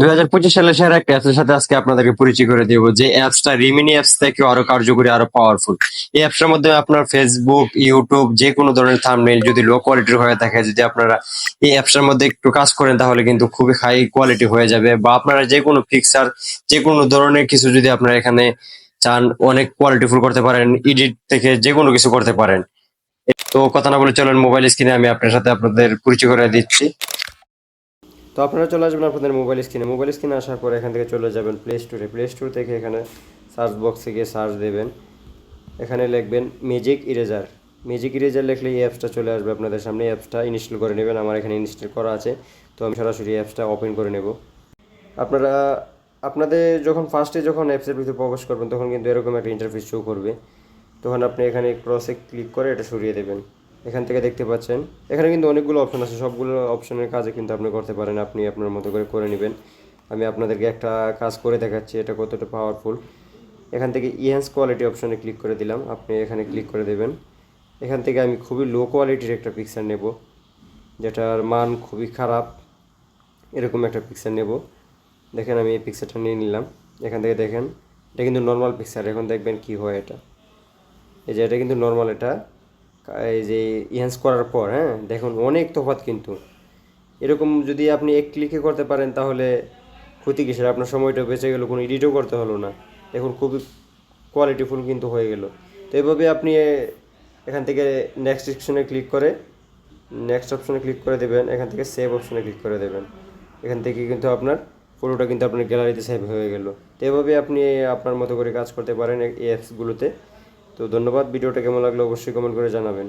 দুই সালের সেরা একটা অ্যাপসের সাথে আজকে আপনাদেরকে পরিচয় করে দেবো, যে অ্যাপসটা রিমিনি অ্যাপস থেকে আরও কার্যকরী, আরও পাওয়ারফুল এই অ্যাপসের মধ্যে আপনার ফেসবুক ইউটিউব যে কোনো ধরনের থাম্বনেল যদি লো কোয়ালিটির হয়ে থাকে, যদি আপনারা এই অ্যাপসের মধ্যে একটু কাজ করেন, তাহলে কিন্তু খুবই হাই কোয়ালিটি হয়ে যাবে। বা আপনারা যে কোনো পিকচার যে কোনো ধরনের কিছু যদি আপনারা এখানে চান, অনেক কোয়ালিটিফুল করতে পারেন এডিট থেকে যে কোনো কিছু করতে পারেন। তো কথা না বলে চলেন মোবাইল স্ক্রিনে আমি আপনার সাথে আপনাদের পরিচয় করে দিচ্ছি। তো আপনারা চলে আসবেন আপনাদের মোবাইল স্ক্রিনে মোবাইল স্ক্রিনে আসার পর এখান থেকে চলে যাবেন প্লে স্টোরে প্লে স্টোর থেকে এখানে সার্চ বক্সে গিয়ে সার্চ দেবেন। এখানে লিখবেন ম্যাজিক ইরেজার ম্যাজিক ইরেজার লিখলে এই অ্যাপসটা চলে আসবে আপনাদের সামনে। অ্যাপসটা ইনস্টল করে নেবেন। আমার এখানে ইনস্টল করা আছে। তো আমি সরাসরি অ্যাপসটা ওপেন করে নেব। আপনারা, আপনাদের যখন ফার্স্টে যখন অ্যাপসের ভিতরে প্রবেশ করবেন, তখন কিন্তু এরকম একটা ইন্টারফেস শো করবে। তখন আপনি এখানে ক্রসে ক্লিক করে এটা সরিয়ে দেবেন। এখান থেকে দেখতে পাচ্ছেন। এখানে কিন্তু অনেকগুলো অপশন আছে। সবগুলো অপশনের কাজে কিন্তু আপনি করতে পারেন। আপনি আপনার মতো করে করে নেবেন। আমি আপনাদেরকে একটা কাজ করে দেখাচ্ছি। এটা কতটা পাওয়ারফুল এখান থেকে ইহ্যান্স কোয়ালিটি অপশনে ক্লিক করে দিলাম। আপনি এখানে ক্লিক করে দেবেন। এখান থেকে আমি খুবই লো কোয়ালিটির একটা পিকচার নেব। যেটার মান খুবই খারাপ। এরকম একটা পিকচার নেব। দেখেন, আমি এই পিকচারটা নিয়ে নিলাম। এখান থেকে দেখেন, এটা কিন্তু নর্মাল পিকচার এখন দেখবেন কি হয় এটা। এই যে এটা কিন্তু নর্মাল এটা। এই যে ইনহ্যান্স করার পর হ্যাঁ দেখুন অনেক তফাৎ কিন্তু। এরকম যদি আপনি এক ক্লিকে করতে পারেন, তাহলে ক্ষতি কিসের? আপনার সময়টা বেঁচে গেল, কোনো এডিটও করতে হলো না। এখন খুবই কোয়ালিটিফুল কিন্তু হয়ে গেল। তো এভাবে আপনি এখান থেকে নেক্সট অপশনে ক্লিক করে নেক্সট অপশনে ক্লিক করে দেবেন, এখান থেকে সেভ অপশনে ক্লিক করে দেবেন। এখান থেকে কিন্তু আপনার ফটোটা কিন্তু আপনার গ্যালারিতে সেভ হয়ে গেল। তো এভাবে আপনি আপনার মতো করে কাজ করতে পারেন এই অ্যাপসগুলোতে তো ধন্যবাদ ভিডিওটা কেমন লাগল অবশ্যই কমেন্ট করে জানাবেন।